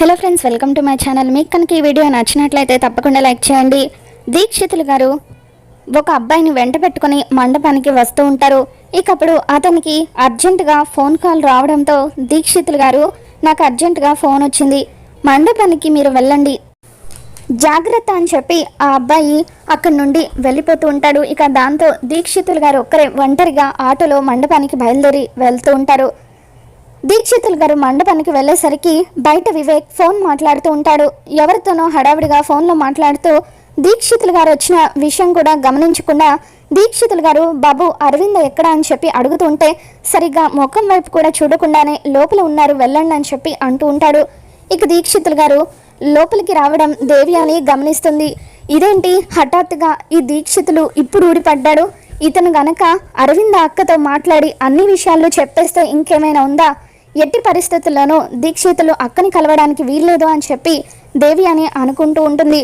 Hello friends welcome to my channel మీకు కనుక ఈ వీడియో నచ్చినట్లయితే తప్పకుండా లైక్ చేయండి. దీక్షితులు గారు ఒక అబ్బాయిని వెంట పెట్టుకుని మండపానికి వస్తూ ఉంటారు. ఇకప్పుడు అతనికి అర్జెంటుగా ఫోన్ కాల్ రావడంతో దీక్షితులు గారు నాకు అర్జెంటుగా ఫోన్ వచ్చింది. మండపానికి మీరు వెళ్ళండి. జాగ్రత్త అని చెప్పి ఆ అబ్బాయి అక్కడి నుండి వెళ్ళిపోతూ ఉంటాడు. ఇక దాంతో దీక్షితులు గారు ఒక్కరే ఒంటరిగా ఆటోలో మండపానికి బయలుదేరి వెళ్తూ ఉంటారు. దీక్షితులు గారు మండపానికి వెళ్ళేసరికి బయట వివేక్ ఫోన్ మాట్లాడుతూ ఉంటాడు. ఎవరితోనో హడావిడిగా ఫోన్లో మాట్లాడుతూ దీక్షితులు గారు వచ్చిన విషయం కూడా గమనించకుండా దీక్షితులు గారు బాబు అరవింద ఎక్కడ? అని చెప్పి అడుగుతుంటే సరిగ్గా ముఖం వైపు కూడా చూడకుండానే లోపల ఉన్నారు వెళ్ళండి అని చెప్పి అంటూ ఉంటాడు. ఇక దీక్షితులు గారు లోపలికి రావడం దేవి అని గమనిస్తుంది. ఇదేంటి? హఠాత్తుగా ఈ దీక్షితులు ఇప్పుడు ఊడిపడ్డాడు. ఇతను గనక అరవింద అక్కతో మాట్లాడి అన్ని విషయాలు చెప్పేస్తే ఇంకేమైనా ఉందా? ఎట్టి పరిస్థితుల్లోనూ దీక్షితులు అక్కని కలవడానికి వీల్లేదు అని చెప్పి దేవి అని అనుకుంటూ ఉంటుంది.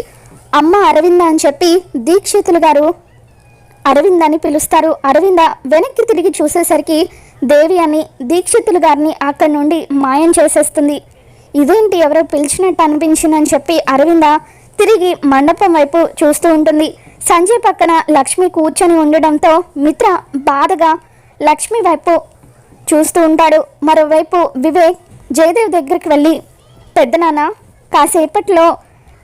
అమ్మ అరవింద అని చెప్పి దీక్షితులు గారు అరవింద్ అని పిలుస్తారు. అరవింద వెనక్కి తిరిగి చూసేసరికి దేవి అని దీక్షితులు గారిని అక్కడి నుండి మాయం చేసేస్తుంది. ఇదేంటి ఎవరో పిలిచినట్టు అనిపించిందని చెప్పి అరవింద తిరిగి మండపం వైపు చూస్తూ ఉంటుంది. సంజయ్ పక్కన లక్ష్మి కూర్చొని ఉండడంతో మిత్ర బాధగా లక్ష్మి వైపు చూస్తూ ఉంటాడు. మరోవైపు వివేక్ జయదేవ్ దగ్గరికి వెళ్ళి పెద్దనాన్న కాసేపట్లో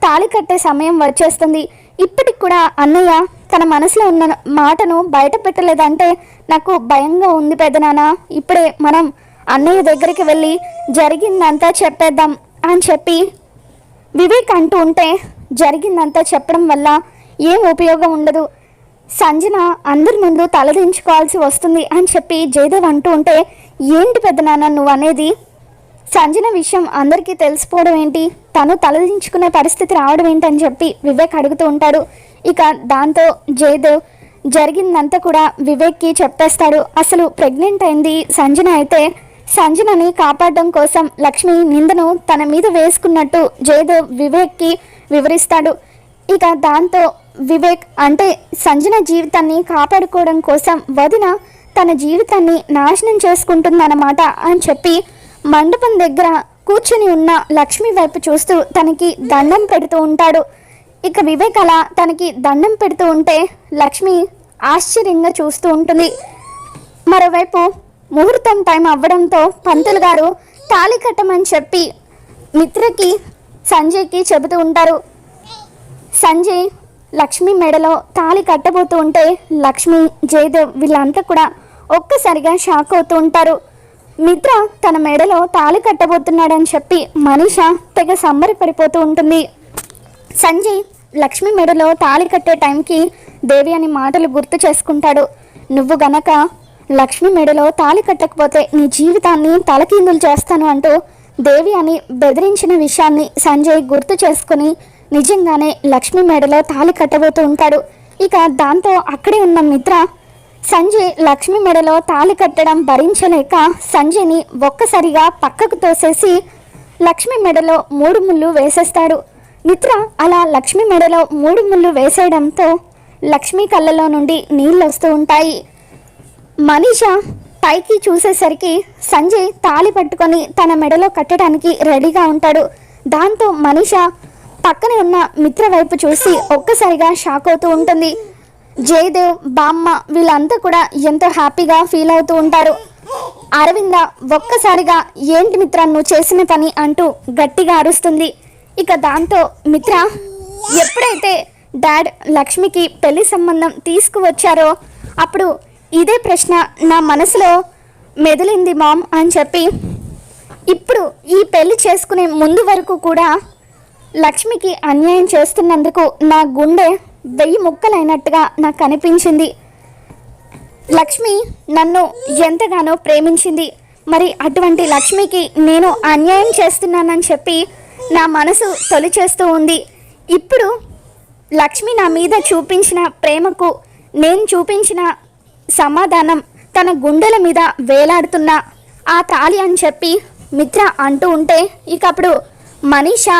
తాళి కట్టే సమయం వచ్చేస్తుంది. ఇప్పటికి కూడా అన్నయ్య తన మనసులో ఉన్న మాటను బయట పెట్టలేదంటే నాకు భయంగా ఉంది పెద్దనాన్న. ఇప్పుడే మనం అన్నయ్య దగ్గరికి వెళ్ళి జరిగిందంతా చెప్పేద్దాం అని చెప్పి వివేక్ అంటూ ఉంటే జరిగిందంతా చెప్పడం వల్ల ఏం ఉపయోగం ఉండదు. సంజన అందరి ముందు తలదించుకోవాల్సి వస్తుంది అని చెప్పి జయదేవ్ అంటూ ఉంటే ఏంటి పెద్ద నాన్న నువ్వు అనేది? సంజన విషయం అందరికీ తెలిసిపోవడం ఏంటి? తను తలదించుకునే పరిస్థితి రావడం ఏంటి? అని చెప్పి వివేక్ అడుగుతూ ఉంటాడు. ఇక దాంతో జయదేవ్ జరిగిందంతా కూడా వివేక్కి చెప్పేస్తాడు. అసలు ప్రెగ్నెంట్ అయింది సంజన అయితే సంజనని కాపాడడం కోసం లక్ష్మి నిందను తన మీద వేసుకున్నట్టు జయదేవ్ వివేక్కి వివరిస్తాడు. ఇక దాంతో వివేక్ అంటే సంజన జీవితాన్ని కాపాడుకోవడం కోసం వదిన తన జీవితాన్ని నాశనం చేసుకుంటుందన్నమాట అని చెప్పి మండపం దగ్గర కూర్చుని ఉన్న లక్ష్మి వైపు చూస్తూ తనకి దండం పెడుతూ ఉంటాడు. ఇక వివేక్ అలా తనకి దండం పెడుతూ ఉంటే లక్ష్మి ఆశ్చర్యంగా చూస్తూ ఉంటుంది. మరోవైపు ముహూర్తం టైం అవ్వడంతో పంతులు గారు తాళి కట్టమని చెప్పి మిత్రకి సంజయ్కి చెబుతూ ఉంటారు. సంజయ్ లక్ష్మి మెడలో తాళి కట్టబోతూ ఉంటే లక్ష్మి జయదేవ్ వీళ్ళంతా కూడా ఒక్కసారిగా షాక్ అవుతూ ఉంటారు. మిత్ర తన మెడలో తాళి కట్టబోతున్నాడని చెప్పి మనీష తెగ సంబరపడిపోతూ ఉంటుంది. సంజయ్ లక్ష్మి మెడలో తాళి కట్టే టైంకి దేవి అని మాటలు గుర్తు చేసుకుంటాడు. నువ్వు గనక లక్ష్మి మెడలో తాళి కట్టకపోతే నీ జీవితాన్ని తలకిందులు చేస్తాను అంటూ దేవి అని బెదిరించిన విషయాన్ని సంజయ్ గుర్తు చేసుకుని నిజంగానే లక్ష్మి మెడలో తాళి కట్టబోతూ ఉంటాడు. ఇక దాంతో అక్కడే ఉన్న మిత్ర సంజయ్ లక్ష్మి మెడలో తాళి కట్టడం భరించలేక సంజయ్ని ఒక్కసారిగా పక్కకు తోసేసి లక్ష్మి మెడలో మూడు ముళ్ళు వేసేస్తాడు. మిత్ర అలా లక్ష్మి మెడలో మూడు ముళ్ళు వేసేయడంతో లక్ష్మి కళ్ళలో నుండి నీళ్ళు వస్తూ ఉంటాయి. మనీష పైకి చూసేసరికి సంజయ్ తాళి పట్టుకొని తన మెడలో కట్టడానికి రెడీగా ఉంటాడు. దాంతో మనీష పక్కనే ఉన్న మిత్ర వైపు చూసి ఒక్కసారిగా షాక్ అవుతూ ఉంటుంది. జయదేవ్ బామ్మ వీళ్ళంతా కూడా ఎంతో హ్యాపీగా ఫీల్ అవుతూ ఉంటారు. అరవింద ఒక్కసారిగా ఏంటి మిత్ర నువ్వు చేసిన పని? అంటూ గట్టిగా అరుస్తుంది. ఇక దాంతో మిత్ర ఎప్పుడైతే డాడ్ లక్ష్మికి పెళ్ళి సంబంధం తీసుకువచ్చారో అప్పుడు ఇదే ప్రశ్న నా మనసులో మెదిలింది మామ్ అని చెప్పి ఇప్పుడు ఈ పెళ్ళి చేసుకునే ముందు వరకు కూడా లక్ష్మికి అన్యాయం చేస్తున్నందుకు నా గుండె వెయ్యి ముక్కలైనట్టుగా నాకు అనిపించింది. లక్ష్మి నన్ను ఎంతగానో ప్రేమించింది. మరి అటువంటి లక్ష్మికి నేను అన్యాయం చేస్తున్నానని చెప్పి నా మనసు తొలి చేస్తూ ఉంది. ఇప్పుడు లక్ష్మి నా మీద చూపించిన ప్రేమకు నేను చూపించిన సమాధానం తన గుండెల మీద వేలాడుతున్న ఆ తాళి అని చెప్పి మిత్ర అంటూ ఉంటే ఇక అప్పుడు మనీషా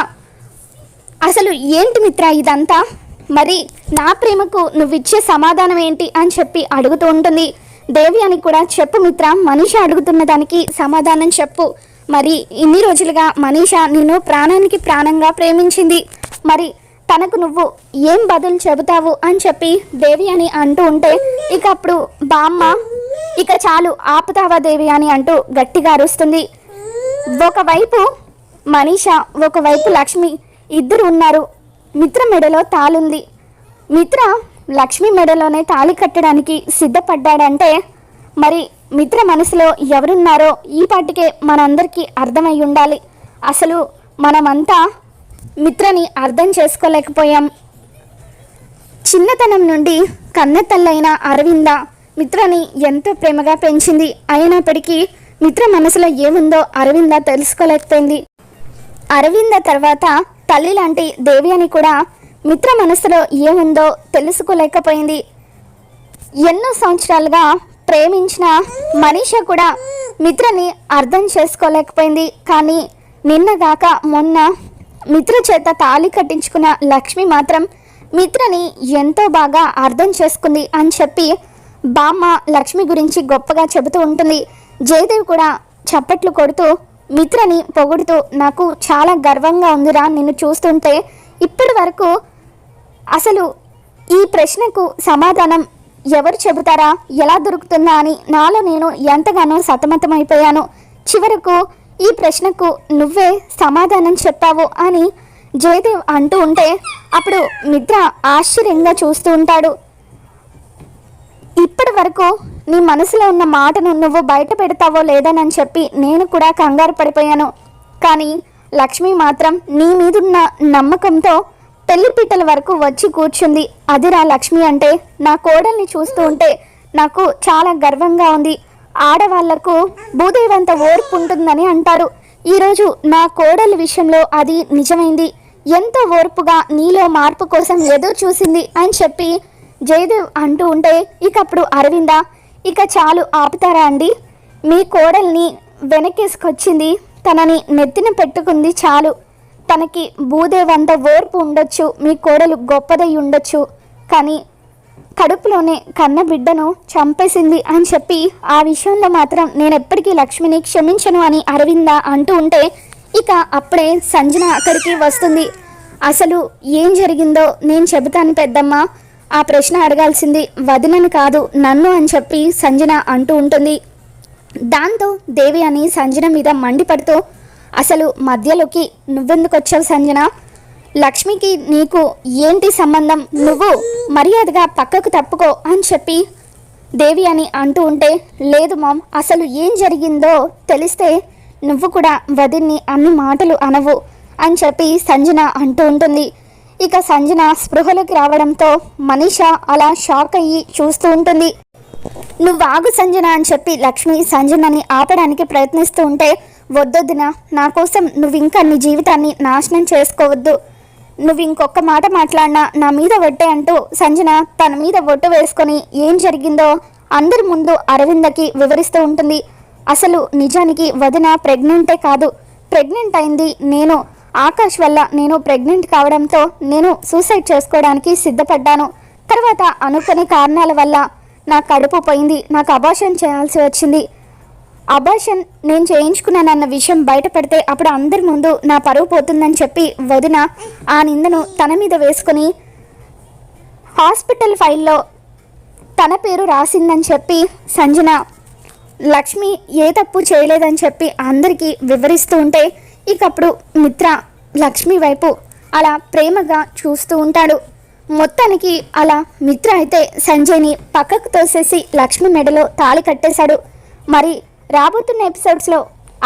అసలు ఏంటి మిత్ర ఇదంతా? మరి నా ప్రేమకు నువ్విచ్చే సమాధానం ఏంటి అని చెప్పి అడుగుతూ ఉంటుంది. దేవి అని కూడా చెప్పు మిత్ర మనిషి అడుగుతున్న దానికి సమాధానం చెప్పు. మరి ఇన్ని రోజులుగా మనీష నిన్ను ప్రాణానికి ప్రాణంగా ప్రేమించింది. మరి తనకు నువ్వు ఏం బదులు చెబుతావు అని చెప్పి దేవి అని అంటూ ఉంటే ఇక అప్పుడు బామ్మ ఇక చాలు ఆపుతావా దేవి అని అంటూ గట్టిగా అరుస్తుంది. ఒకవైపు మనీష ఒకవైపు లక్ష్మి ఇద్దరు ఉన్నారు. మిత్ర మెడలో తాళుంది. మిత్ర లక్ష్మి మెడలోనే తాళి కట్టడానికి సిద్ధపడ్డాడంటే మరి మిత్ర మనసులో ఎవరున్నారో ఈ పాటికే మనందరికీ అర్థమై ఉండాలి. అసలు మనమంతా మిత్రని అర్థం చేసుకోలేకపోయాం. చిన్నతనం నుండి కన్నతల్లైన అరవింద మిత్రని ఎంతో ప్రేమగా పెంచింది. అయినప్పటికీ మిత్ర మనసులో ఏముందో అరవింద తెలుసుకోలేకపోయింది. అరవింద తర్వాత తల్లి లాంటి దేవి అని కూడా మిత్ర మనసులో ఏముందో తెలుసుకోలేకపోయింది. ఎన్నో సంవత్సరాలుగా ప్రేమించిన మనీష కూడా మిత్రని అర్థం చేసుకోలేకపోయింది. కానీ నిన్నగాక మొన్న మిత్ర చేత తాళి కట్టించుకున్న లక్ష్మి మాత్రం మిత్రని ఎంతో బాగా అర్థం చేసుకుంది అని చెప్పి బామ్మ లక్ష్మి గురించి గొప్పగా చెబుతూ ఉంటుంది. జయదేవ్ కూడా చప్పట్లు కొడుతూ మిత్రని పొగుడుతూ నాకు చాలా గర్వంగా ఉందిరా నిన్ను చూస్తుంటే. ఇప్పటి వరకు అసలు ఈ ప్రశ్నకు సమాధానం ఎవరు చెబుతారా? ఎలా దొరుకుతుందా? అని నాలో నేను ఎంతగానో సతమతమైపోయాను. చివరకు ఈ ప్రశ్నకు నువ్వే సమాధానం చెప్పావు అని జయదేవ్ అంటూ ఉంటే అప్పుడు మిత్ర ఆశ్చర్యంగా చూస్తూ ఉంటాడు. ఇప్పటి వరకు నీ మనసులో ఉన్న మాటను నువ్వు బయట పెడతావో లేదనని చెప్పి నేను కూడా కంగారు పడిపోయాను. కానీ లక్ష్మి మాత్రం నీ మీదున్న నమ్మకంతో పెళ్ళి పీటల వరకు వచ్చి కూర్చుంది. అదిరా లక్ష్మి అంటే నా కోడల్ని చూస్తూ ఉంటే నాకు చాలా గర్వంగా ఉంది. ఆడవాళ్ళకు భూదేవంత ఓర్పు ఉంటుందని అంటారు. ఈరోజు నా కోడలి విషయంలో అది నిజమైంది. ఎంతో ఓర్పుగా నీలో మార్పు కోసం ఎదురు చూసింది అని చెప్పి జయదేవ్ అంటూ ఉంటే ఇక అప్పుడు అరవింద ఇక చాలు ఆపుతారా అండి? మీ కోడల్ని వెనకేసుకొచ్చింది తనని నెత్తిన పెట్టుకుంది చాలు. తనకి భూదేవంత ఓర్పు ఉండొచ్చు మీ కోడలు గొప్పదై ఉండొచ్చు. కానీ కడుపులోనే కన్న బిడ్డను చంపేసింది అని చెప్పి ఆ విషయంలో మాత్రం నేను ఎప్పటికీ లక్ష్మిని క్షమించను అని అరవింద అంటూ ఉంటే ఇక అప్పుడే సంజన అక్కడికి వస్తుంది. అసలు ఏం జరిగిందో నేను చెబుతాను పెద్దమ్మ. ఆ ప్రశ్న అడగాల్సింది వదినని కాదు నన్ను అని చెప్పి సంజన అంటూ ఉంటుంది. దాంతో దేవి అని సంజన మీద మండిపడుతూ అసలు మధ్యలోకి నువ్వెందుకు వచ్చావు సంజన? లక్ష్మికి నీకు ఏంటి సంబంధం? నువ్వు మర్యాదగా పక్కకు తప్పుకో అని చెప్పి దేవి అని అంటూ ఉంటే లేదు మామ్ అసలు ఏం జరిగిందో తెలిస్తే నువ్వు కూడా వదిన్ని అన్ని మాటలు అనవు అని చెప్పి సంజన అంటూ ఉంటుంది. ఇక సంజన స్పృహలోకి రావడంతో మనీష అలా షాక్ అయ్యి చూస్తూ ఉంటుంది. నువ్వు ఆగు సంజన అని చెప్పి లక్ష్మి సంజనని ఆపడానికి ప్రయత్నిస్తూ ఉంటే వద్దొద్దున నా కోసం నువ్వు ఇంకా నీ జీవితాన్ని నాశనం చేసుకోవద్దు. నువ్వు ఇంకొక మాట మాట్లాడినా నా మీద ఒట్టే అంటూ సంజన తన మీద ఒట్టు వేసుకొని ఏం జరిగిందో అందరి ముందు అరవిందకి వివరిస్తూ ఉంటుంది. అసలు నిజానికి వదిన ప్రెగ్నెంటే కాదు. ప్రెగ్నెంట్ అయింది నేను. ఆకాష్ వల్ల నేను ప్రెగ్నెంట్ కావడంతో నేను సూసైడ్ చేసుకోవడానికి సిద్ధపడ్డాను. తర్వాత అనుకునే కారణాల వల్ల నా కడుపు పోయింది. నాకు అబార్షన్ చేయాల్సి వచ్చింది. అబార్షన్ నేను చేయించుకున్నానన్న విషయం బయటపడితే అప్పుడు అందరి ముందు నా పరువు పోతుందని చెప్పి వదిన ఆ నిందను తన మీద వేసుకొని హాస్పిటల్ ఫైల్లో తన పేరు రాసిందని చెప్పి సంజన లక్ష్మి ఏ తప్పు చేయలేదని చెప్పి అందరికీ వివరిస్తూ ఉంటే ఇకప్పుడు మిత్ర లక్ష్మి వైపు అలా ప్రేమగా చూస్తూ ఉంటాడు. మొత్తానికి అలా మిత్ర అయితే సంజయ్ని పక్కకు తోసేసి లక్ష్మి మెడలో తాళి కట్టేశాడు. మరి రాబోతున్న ఎపిసోడ్స్లో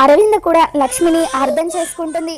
అరవింద కూడా లక్ష్మిని అర్థం చేసుకుంటుంది.